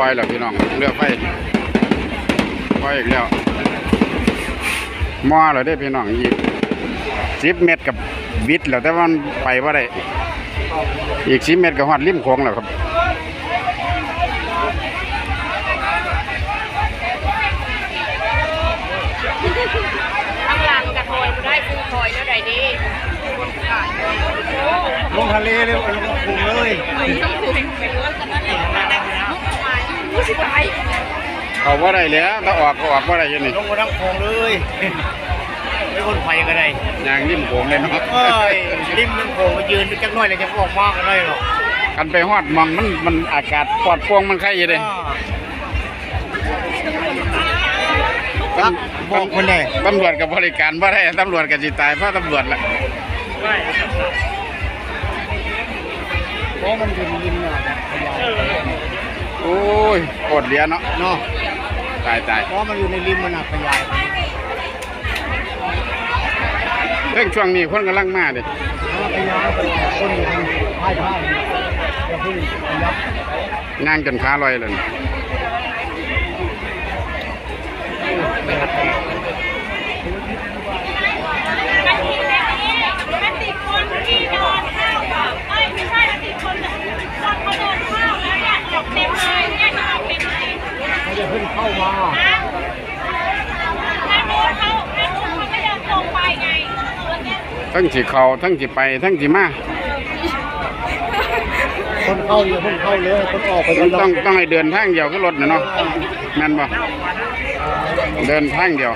ปล่อยแล้วพี่น้องเรือไฟปล่อยอีกแล้วมอแล้วได้อพี่น้องอีกสิบเมตรกับวิทย์แล้วแต่ว่ามันไปว่าได้อีกสิบเมตรกับหอดริมโค้งแล้วครับข้างหลังกระทอยบ่ได้ฟูทอยแล้วใดดีลงทะเลเลยลงกรุงเล ยเอาว่าได้แล้วถ้าออกก็ออกว่าได้อยังนี่ลงมาทั้งคลองเลยไม่คนไฟก็ได้ยางริมโค้งเลยเนาะเอ้ยริมทั้งคลองมายืนจักหน่อยเลยจะออกมากกันได้หรอกกันไปฮอดหมองมันมันอากาศปลอดโปร่งมันใครอยู่เลยครับบอกคนไหนตำรวจกับบริการว่าได้ตำรวจกับจิตายเพราะตำรวจแหละเพราะมันอยู่ริมน่ะ โอ้ยโคตรเหลียเนาะเนาะตายตายเพราะมันอยู่ในริมมันน่ะขยายไปเรื่องช่วงนี้คนกำลังมาดิขยายไปคนอยู่ท้ายท้ายจะพึ่งขยับย่างจนขาลอยเลย ไม่ได้เพิ่งเข้ามาทั้งที่เขาทั้งที่ไปทั้งที่มาคนเข้าอยู่คนเข้าเลยคนออกไปต้องต้องให้เดินทางเดียวก็รถนะเนาะนั่นบ่เดินทางเดียว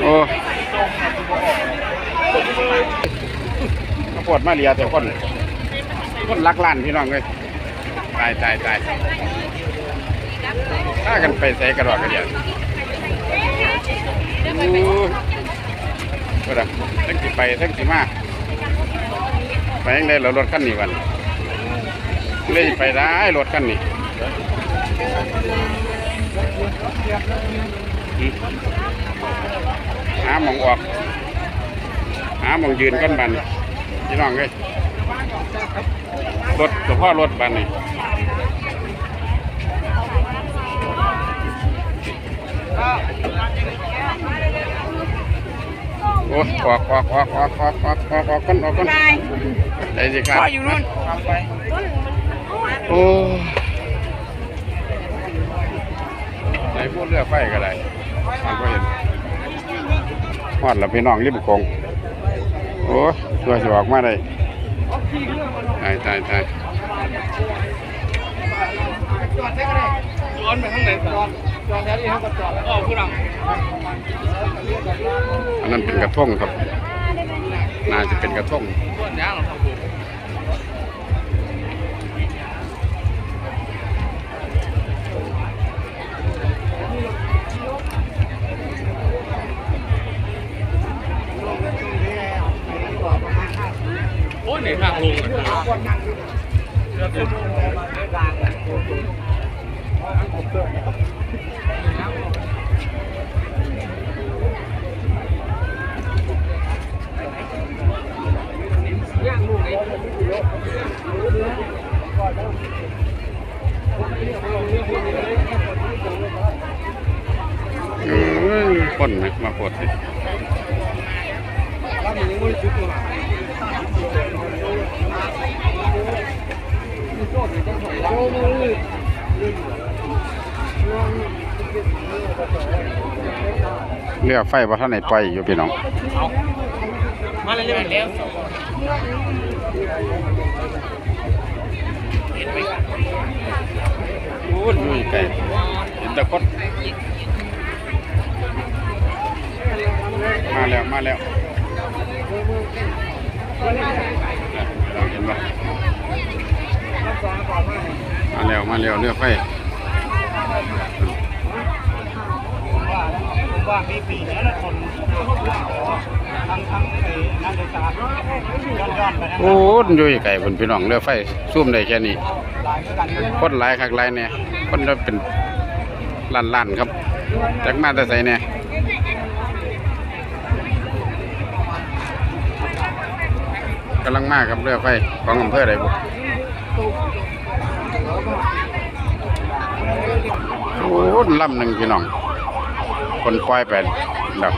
โอ้ปวดมาเรียแต่คนเลย คนรักล้านพี่น้องเลยตายตายตายถ้ากันไปใส่กระดอกกระเดียดโอ้ยก็ได้ทั้งสิไปทั้งสิมาไปยังได้เรารถคันนี้วันเลยไปได้รถคันนี้อืมหาหมองออกหาหมองยืนกันบัดนพี่น้องเลย รถเฉพาะรถบันนี่โอ้ยออกออกออกออกออกออกออกออกกันออกกันไอ้สิครับอยู่นู่นโอ้ไหนพูดเรือไฟก็ได้มันก็เห็นฮอดแล้วพี่น้องริมโขงโอ้ยตัวสิออกมาได้ ตายตายตายจอดไปข้างไหนจอดจอดแถวนี้ครับจอดอ๋อผู้นอันนั้นเป็นกระทงครับ น่าจะเป็นกระทงำส่วนยางเราทำถู ไหนทางลงย่า เรือไฟว่าท่านไหนไปอยู่พี่น้องมาเรื่อยๆแล้วโอ้ยอยู่ไกลเห็นแตะคนมาแล้วมาแล้วเราเห็นปะมาแล้วมาแล้วเรือไฟผมว่ามีปีนี้นะคนทั้งทั้งไอ้นักศึกษาย้อนย้อนไปนะโอ้ยอยู่ไกลเพิ่นพี่น้องเรือไฟซูมได้แค่นี้หลายกันเลยคนหลายคักหลายเนี่ยคนจะเป็นล้านล้านๆครับจากมาแต่ใส่เนี่ยกำลังมาครับเรือไฟของอำเภอใดบุ โอ้ลำหนึ่งพี่น้อง คนปล่อยไปแบบ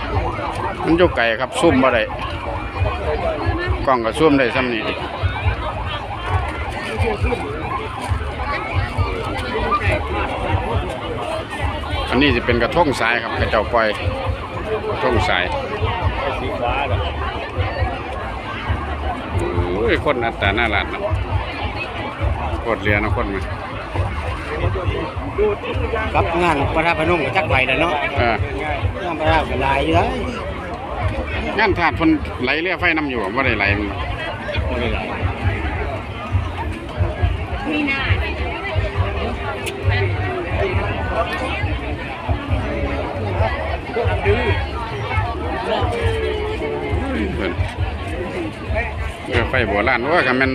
มันอยู่ไกลครับซุ่มบ่ได้กล้องก็ซุ่มได้ซ้ำนี่อันนี้จะเป็นกระทงสายครับกระเจ้าปล่อยกระทงสายสีฟ้าเหรอโอ้ยคนอัตตาหน้าร้านนะ กดเรียนนะคนมาครับงานพระธาตุพนมกับจักไปแล้วเนาะเอองานพระธาตุก็หลายอยู่แล้วงานถาดเพ่นไหลเรือไฟน้ำอยู่ว่าได้ไหลมันบ่ได้หลายมีหน้าเพิ่นเรือไฟโบราณว่ากันมัน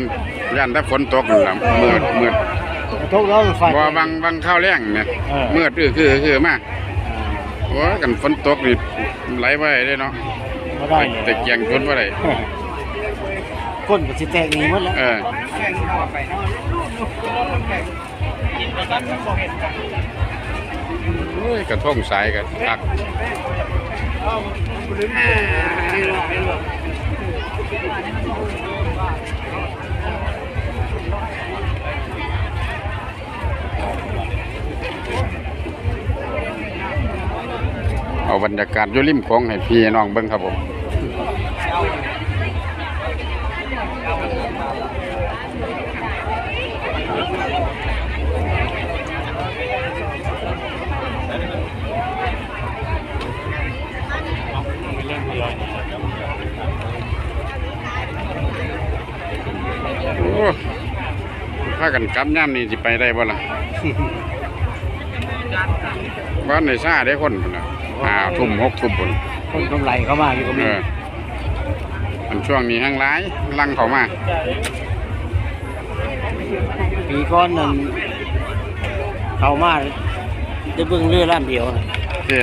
ย่านถ้าฝนตกนั่นล่ะมืดมืดกระทงแล้วไฟ บ่วังวังข้าวแรงเนี่ยเออ มืดคือคือคือมากโอ้ยกันฝนตกนี่ไหลไว้ได้เนาะบ่ได้แต่เกียงจนบ่ได้คนก็สิแตกหนีหมดแล้วเออโอ้ยกระทงสายกันตัก เอาบรรยากาศอยู่ริมโขงให้พี่น้องเบิ่งครับผมโอ้พากันกลับย่ามนี่สิไปได้บ่ล่ะบ้านในซ่าได้คนพุ่นน่ะ ห้าทุ่มหกทุ่มพุ่นคนกำไรเข้ามาอยู่ก็เอมีออันช่วงนี้ห้างร้ายลังเขามาปีก้อนนั้นเข้ามาได้เบิ่งเรือลำเดียวน่ะเจ้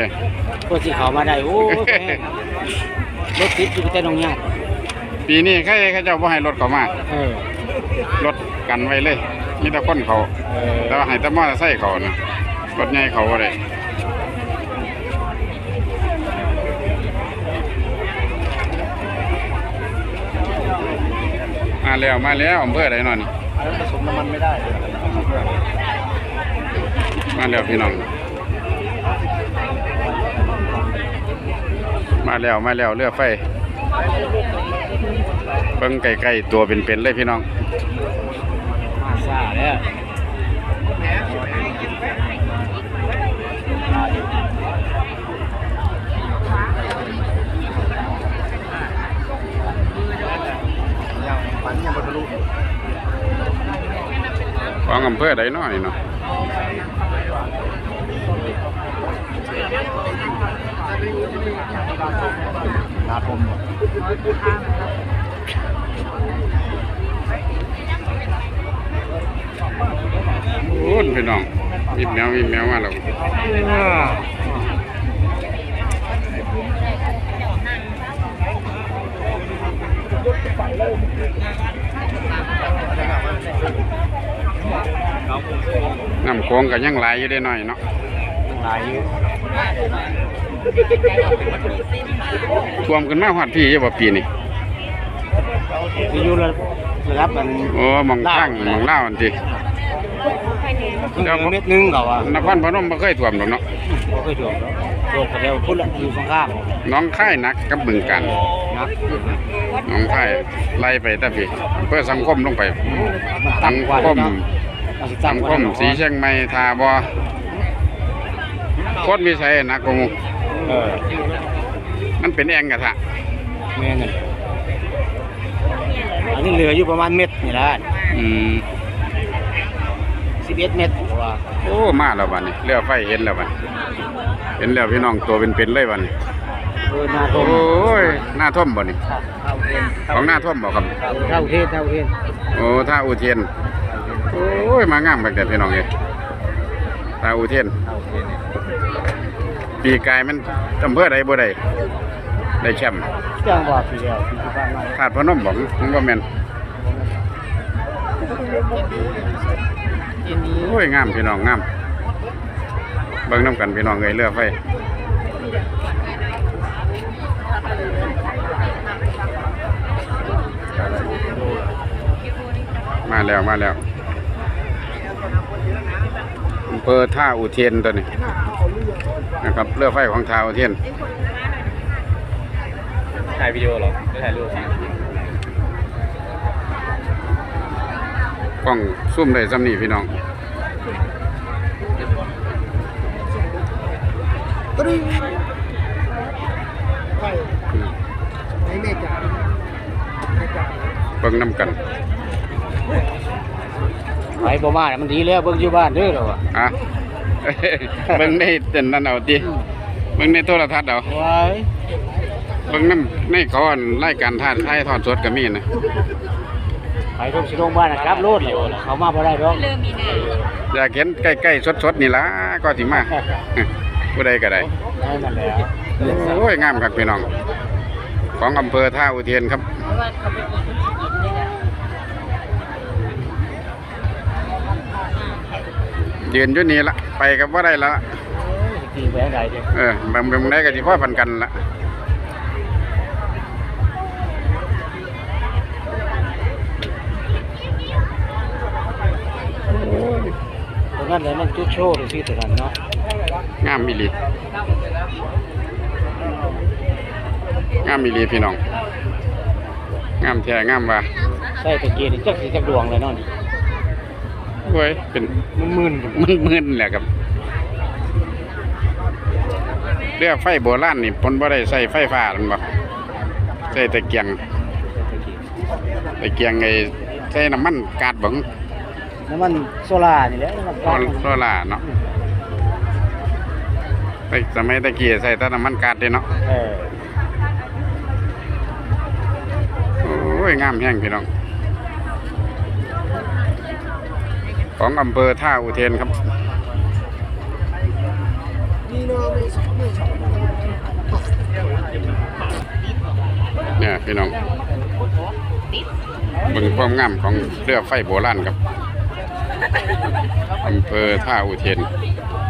ก็สิเข้ามาได้โอ้ยแพงรถติดอยู่แต่น้องญาติปีนี้ใครเขาเจ้าบ่ให้รถเขามาเออรถกันไว้เลยมีแต่คนเขาเออแต่ว่าให้แต่มอเตอร์ไซค์เขานะรถใหญ่เขาบ่ได้ แล้วมาแล้วอำเภอใดเนาะนี่ผสมน้ำมันไม่ได้มาแล้วพี่น้อง มาแล้วมาแล้วเรือไฟเบิ่งไกลๆตัวเป็นๆเลยพี่น้องมาซ่า แล้วของอำเภอใดนาะนี่เนาะนาทมโอ้พี่น้องมีแมวมีแมวมาแล้ว น้ำโค้งก็ยังไหลอยู่ได้หน่อยเนาะหลายอยู่ท่วมขึ้นมาฮอดพี่อยู่บ่ปีนี้ที่อยู่ระระดับมันโอ้หมองทางหมองเล่าวอันติเดี๋ยวเม็ดนึงเขาอะนครพนมบ่เคยท่วมดอกเนาะบ่เคยถูกถูกแล้วพุ่นละอยู่ข้างข้างน้องค่ายหนักกับบึงกันนักน้องค่ายไล่ไปแต่พี่เพื่อสังคมลงไปมันสังต่ำกว่าคมเนาะมัน สิสัต่ำงกคว่ามเนาะสีเชียงใหม่ทาบ่โคตรมีใส่หนักกว่าหมู่เออมันเป็นแองกระทะแม่นั่นอันนี้เหลืออยู่ประมาณเม็ดนี่ละอืม11เม็ดเพราะว่าโอ้มาแล้วบัดนี้เรือไฟเห็นแล้วบัดเห็นแล้วพี่น้องตัวเป็นๆเลยบัดนี้เออนาทโอ้มยหน้าท่วมบ่นี่เท่าเทนของหน้าท่วมบ่ครับเท่าเทนเท่าเทนโอ้ท่าอุเทน โอ้ย มางามบักแต่พี่น้องเอ้ยท่าอุเทนปีกายมันอำเภอใดบ่ได้ได้แชมป์จังหวะปีเดียวปีที่ผ่านมาธาตุพนมบ่มันบ่แมนโอ้ยงามพี่น้องงามเบิ่งน้ำกันพี่น้องเอ้ยเรือไฟมาแล้วมาแล้ว อำเภอท่าอุเทนตัวนี้นะครับเรือไฟของท่าอุเทนถ่ายวิดีโอเหรอไม่ถ่ายรูปกล้องซุ่มได้ซ้ำนี่พี่น้องตรึงไปไหนแม่จ๋าแม่จ๋าเบิ่งน้ำกัน ไปบ่มาเนี่ยมันดีแล้วเบิ่งอยู่บ้านเด้อเราอะอะเบิ่งในเต็นนั่นเอาติเบิ่งในโทรทัศน์เอาไว้เบิ่งน้ำในเขาอันรายการทานไทยทอดสดก็มีนะไปทุกสิโรงพยาบาลนะครับรถเขามาบ่ได้ดอกเริ่มมีนาอยากเห็นใกล้ๆสดๆนี่ล่ะก็สิมาผู้ใดก็ได้ให้มันแล้วโอ้ยงามครับพี่น้อง ของอำเภอท่าอุเทนครับ ยืนอยู่นี่ละไปกับว่าได้ละจริงไปทางใดเด้อเออมันมันได้ก็สิพ่อพันกันละตรงนั้นเลยมันจุดโชว์เลยสิตัวนั้นเนาะงามอีหลีงามอีหลีพี่น้องงามแท้งามว่าใส่ตะเกียบนี่จักสิจักดวงเลยเนาะนี่ โอ้ยเป็นมันมึนมึนมึนๆแหละครับเรือไฟโบราณนี่เพิ่นบ่ได้ใส่ไฟฟ้าแม่นบ่ใส่ตะเกียงตะเกียงไอ้ใส่น้ำมันกาดบังน้ำมันโซล่านี่แหละน้ำมันโซโซล่าเนาะไปสมัยตะกี้ใส่แต่น้ำมันกาดเด้เนาะเออโอ้ยงามแห้งพี่น้อง ของอำเภอท่าอุเทนครับเนี่ยพี่น้องบึงความงามของเรือไฟโบราณครับอำเภอท่าอุเทนเ